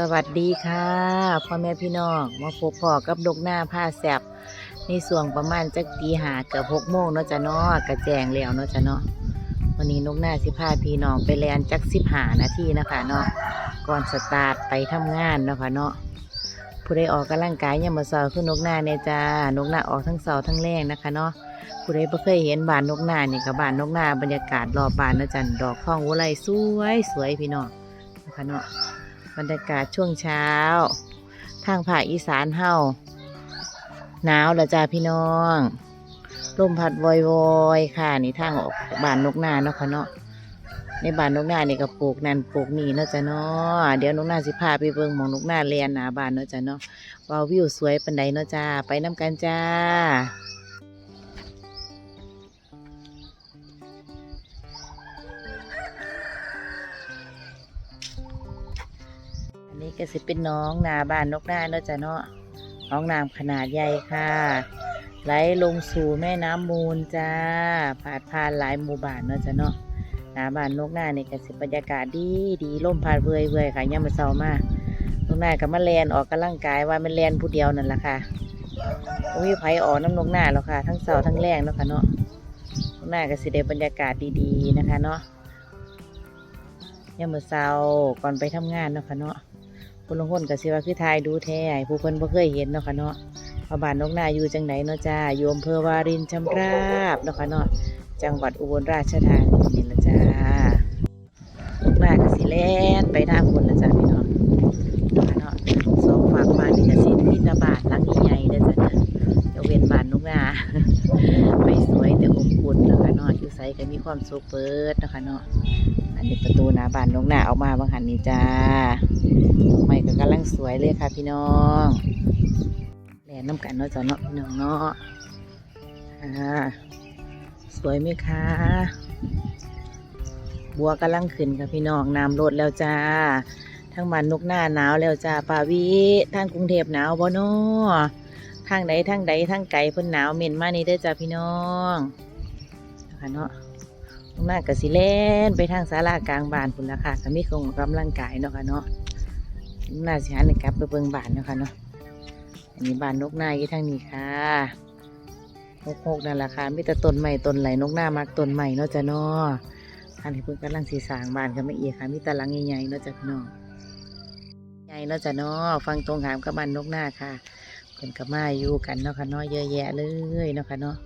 สวัสดีค่ะพ่อแม่พี่น้องมาพบพ่อกับดกหน้าผ้าแสบในส่วงประมาณจักตีหาเกือบหกโมงเนาะจ้ะเนาะกระแจงแล้วเนาะจ้ะเนาะวันนี้นกหน้าสิพาพี่น้องไปแลนจักสิบหานาทีนะคะเนาะก่อนสตาร์ทไปทำงานเนาะค่ะเนาะ ผู้ใดออกกำลังกายยามมาเสาร์คือนกหน้าเนี่ยจ้านกหน้าออกทั้งเสาร์ทั้งแรงนะคะเนาะผู้ใดบ่เคยเห็นบ้านนกหน้านี่กับบ้านนกหน้าบรรยากาศรอบบ้านนะจ้ะดอกข้องอุไรสวยสวยพี่น้องนะคะเนาะบรรยากาศช่วงเช้า ทางภาคอีสานเฮาหนาวล้วจ้าพี่น้องลมพัดวอยๆค่ะนี่ทางออกบ้านนกนาเนาะค่ะเนาะ ในบ้านนกนานี่ก็ปลูกนั่นปลูกนี่เนาะจ้ะเนาะเดี๋ยวนกนาสิพาไปเบิ่งหมองนกนาเรียนหนาบ้านเนาะจ้ะเนาะว่าวิวสวยปันใดเนาะจ้าไปน้กันจ้าอันนี้ก็สิเป็นน้องนาบ้านนกนาเนาะจ้ะเนาะน้องน้ำขนาดใหญ่ค่ะ ไหลลงสู่แม่น้ำมูลจ้าผ่านผ่านหลายหมู่บ้านเนาะจ้ะเนาะ นาบ้านนกหน้าเนี่ยก็สิบรรยากาศดีดีลมพัดเวอยเวอยค่ะย่ามมาเศร้ามากนกหน้ากับมาแลนออกกำลังกายว่ามันแลนผู้เดียวนั่นแหละค่ะโอ้ยไผ่ออกน้ำนกหน้าแล้วค่ะ ทั้งเสาทั้งแรงเนาะค่ะเนาะนกนาก็สิได้บรรยากาศดีๆนะคะเนาะย่ามมาเศร้าก่อนไปทำงานเนาะค่ะเนาะคนลางคนก็สิว่าคือทายดูแท้ให้ผู้คนบ่เคยเห็นเนาะค่ะเนาะว่าบ้านนกนาอยู่จังไหนเนาะจ้าอยู่อำเภอวารินชำราบเนาะค่ะเนาะ จังหวัดอุบลราชธานีนี่ละจ้านกนาก็สิแล่นไปทางคนละจ้าพี่น้องเนาเนาะสองฝั่งบ้านี่กสิมีแตาบานหลังใหญ่เด้อจ้ะเนี่ยเดี๋ยวเว้นบานนกนาไม่สวยแต่อบอุ่นนะคะเนาะอยู่ไสก็มีความสุขเปิดนะคะเนาะอันนี้ประตูหน้าบานนกนาออกมาบางหันนี่จ้าใหม่ก็กำลังสวยเลยค่ะพี่น้องแหลนน้ำกันเนาะจ้ะเนาะพี่น้องเนาะอ่า สวยไหมคะ บัวกำลังขึ้นค่ะพี่น้องน้ำลดแล้วจ้า ทั้งบ้านนกหน้าหนาวแล้วจ้าป่าวิทางกรุงเทพหนาวบ่เนาะทางใดทางใดทางไกลเพิ่นหนาวเหม็นมานี่เด้อจ้าพี่น้องนะคะเนาะนกหน้าก็สิเล่นไปทางศาลากลางบ้านพุ่นละค่ะก็มีของกกำลังกายเนาะค่ะเนาะน่าสิหันกลับไปเบิ่งบ้านเนาะค่ะเนาะอันนี้บ้านนกนาอยู่ทางนี้ค่ะ หกหกนั่นแหละค่ะมีแต่ต้นใหม่ต้นไหลนกหน้ามักต้นใหม่เนาะจ้ะเนาะท่านที่เพิ่งกำลังสีสางบานกันไม่เอียค่ะมีแตหลังใหญ่ๆเนาะจ้ะพี่น้องใหญ่เนาะจ้ะเนาะฟังตรงขามกับบ้านนกหน้าค่ะเพิ่นกับมาอยู่กันเนาะค่ะเนาะเยอะแยะเลยเนาะค่ะเนาะ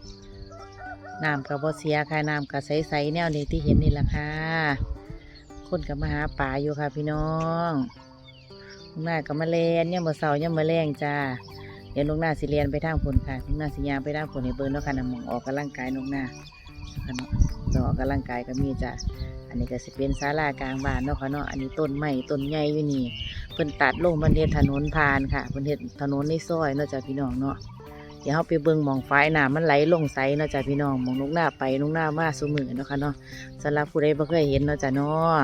น้ำกับบ่เสียค่ะน้ำกับใสๆแนวนี้ที่เห็นนี่แหละค่ะคนกับมาหาป่าอยู่ค่ะพี่น้องหน้ากับมาเลนย่ามาเสาย่ามมาแรงจ้า เดี๋ยวลุงหน้าสิเรียนไปทางผลค่ะลุงหน้าสิยางไปทางผลในเบิร์นแล้วค่ะนำมองออกกำลังกายลุงหน้าค่ะเนาะเราออกกำลังกายก็มีจ้าอันนี้ก็สิเป็นศาลากลางบ้านเนาะค่ะเนาะอันนี้ต้นไม้ต้นใหญ่อยู่นี่เพิ่นตัดลงบนเทศถนนผ่านค่ะเพิ่นเทศถนนในซอยเนาะจ้าพี่น้องเนาะเดี๋ยวเราไปเบิ่งมองฝ้ายน้ำมันไหลลงใสเนาะจ้าพี่น้องมองลุงหน้าไปลุงหน้ามาสมือเนาะค่ะเนาะสำหรับผู้ใดบ่เคยเห็นเนาะจ้าเนาะ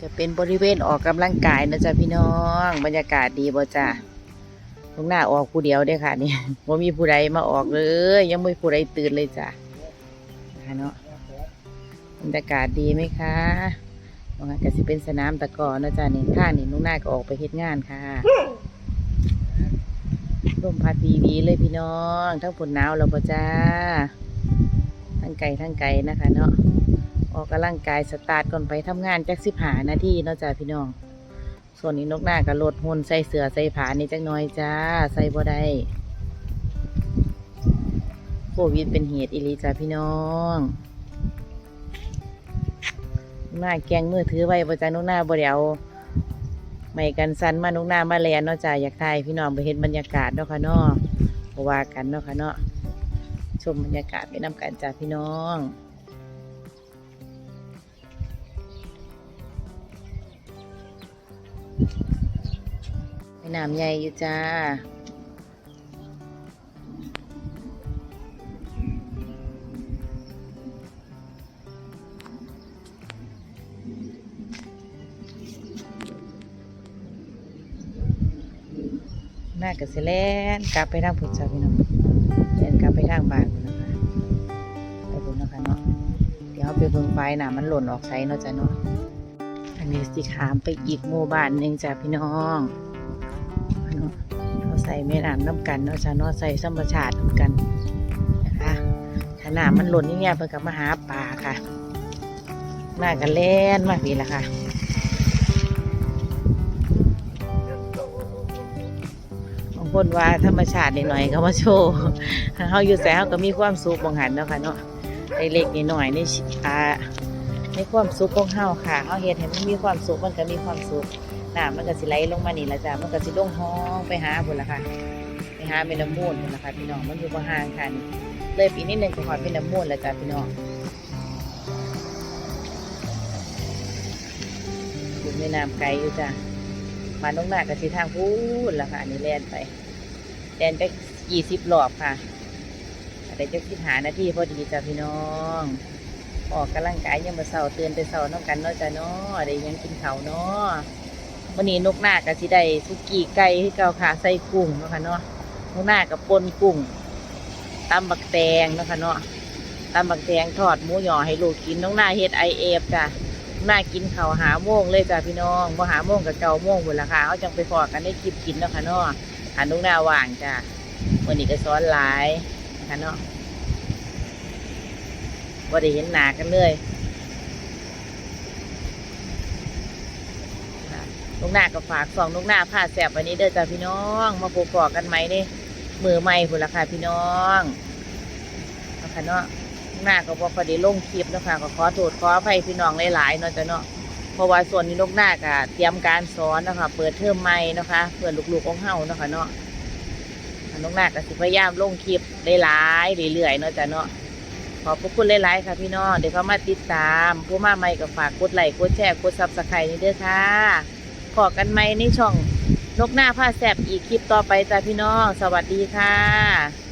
จะเป็นบริเวณออกกำลังกายนะจ๊ะพี่น้อง บรรยากาศดีบ่จ้ะ ตรงหน้าออกผู้เดียวเด้ค่ะนี่ว่ามีผู้ใดมาออกเลย ยังไม่ผู้ใดตื่นเลยจ้ะนะคะเนาะบรรยากาศดีไหมคะตรงนั้นก็สิเป็นสนามตะกอนนะจ๊ะนี่ข้านี่นุ่งหน้าก็ออกไปเฮ็ดงานค่ะลมพัดวีวีเลยพี่น้อง ทั้งฝนหนาวแล้วบ่จ้า ทั้งไก่ทั้งไก่นะคะ เนาะออกกำลังกายสตาร์ทก่อนไปทำงานจักสิบหานาทีเนาะจ้าพี่น้อง ส่วนนี้นกหน้าก็ลดหุ่นใส่เสือใส่ผานี่จักหน้อยจ้า ใส่บ่ได้โควิดเป็นเหตุอีหลีจ้าพี่น้องหน้าแกงมือถือไว้บ่จ้านกหน้าบ่เดี๋ยวไม่กันสันมานกหน้ามาแลนเนาะจ้าอยากถ่ายพี่น้องไปเห็นบรรยากาศเนาะค่ะเนาะว่ากันเนาะค่ะเนาะชมบรรยากาศไปนํกันจ้าพี่น้อง แม่น้ำใหญ่อยู่จ้าหน้ากระเสแลนกลับไปทางผุดจ้าพี่น้องเดินกลับไปทางบ้านพุ่นะคะไปพุ่นะคะเนาะเดี๋ยวเขาไปเบิ่งไฟน่ะมันหล่นออกไซเนาะจ้ะเนาะ อันนี้สิขามไปอีกหมู่บ้านหนึ่งจ้ะพี่น้องเนาะใส่แม่น้ำน้ำกันเนาะจ้ะเนาะใส่ธรรมชาติน้ำกันนะคะถ้าน้ำมันหล่นอย่เงี้ยเพิ่นก็มาหาปลาค่ะน่ากันเล่นมากพี่ละค่ะบางคนว่าธรรมชาตินิดหน่อยเขามาโชว์เฮาอยู่แสเฮาก็มีความสุขบางหันเนาะค่ะเนาะเล็กๆน้อยๆในชีอ่า ในความสุขของเฮาค่ะเฮาเฮ็ดให้มันมีความสุขมันก็มีความสุขน้ำมันก็สิไหลลงมานี่ละจ้ะมันก็สิลงห้องไปหาพุ่นละค่ะ ไปหาเมลามูนพุ่นละค่ะพี่น้องมันอยู่บ่ห่างกันเลยปีนี้หนึงก็ฮอดเมลามูนล้วจ้ะพี่น้องอยู่แม่น้ำไกลอยู่จ้ะมาน้องหน้ากับสีทางพูดละค่ะอันนี้แล่นไปแล่นไปยี่สิบรอบค่ะแต่จะคิดหานาที่พอดีจ้ะพี่น้อง ออกกำลังกายยังมาเสาร์เตือนไปเสาร์น้องกันเนาะจ้ะเนาะได้ยังกินเขาเนาะวันนี้นกหน้ากับสีได้สุกี้ไก่ที่เกาขาใส่กุ้งเนาะค่ะเนาะนกหน้ากับปนกุ้งตำบักแตงเนาะค่ะเนาะตำบักแตงทอดหมูหยอให้ลูกกินน้องหน้าเฮ็ดไอเอฟจ้ะน่ากินเขาหาโมงเลยจ้ะพี่น้องพอหาโมงกับเกาโมงหมดละค่ะเอาจังไปฟอกันได้คลิปกินเนาะค่ะเนาะหันลูกหน้าว่างจ้ะวันนี้ก็ซ้อนหลายนะคะเนาะ ว่าได้เห็นหนากันเลยลูกหน้าก็ฝากสองลูกหน้าผ้าแสบวันนี้เด้อจ้ะพี่น้อง มาพบปอกันไหมนี่มือใหม่พุ่นละค่ะพี่น้องนะคะเนาะหน้าก็บอกพอดีลงคลิปนะคะก็ขอโทษขออภัยพี่น้องหลายๆเนาะจ้ะเนาะเพราะว่าส่วนนี้นกหน้าก็เตรียมการสอนนะคะเปิดเทอมใหม่นะคะเพื่อลูกๆของเฮานะคะเนาะนกหน้าก็สิพยายามลงคลิปหลายๆเรื่อยๆเนาะจ้ะเนาะ ขอบพระคุณหลาย ๆ ค่ะพี่น้องเดี๋ยวเขามาติดตาม ผู้มาใหม่ก็ฝากกดไลค์กดแชร์กดซับสไครต์นี่เด้อค่ะขอกันใหม่ในช่องนกหน้าผ้าแสบอีกคลิปต่อไปจ้าพี่น้อง สวัสดีค่ะ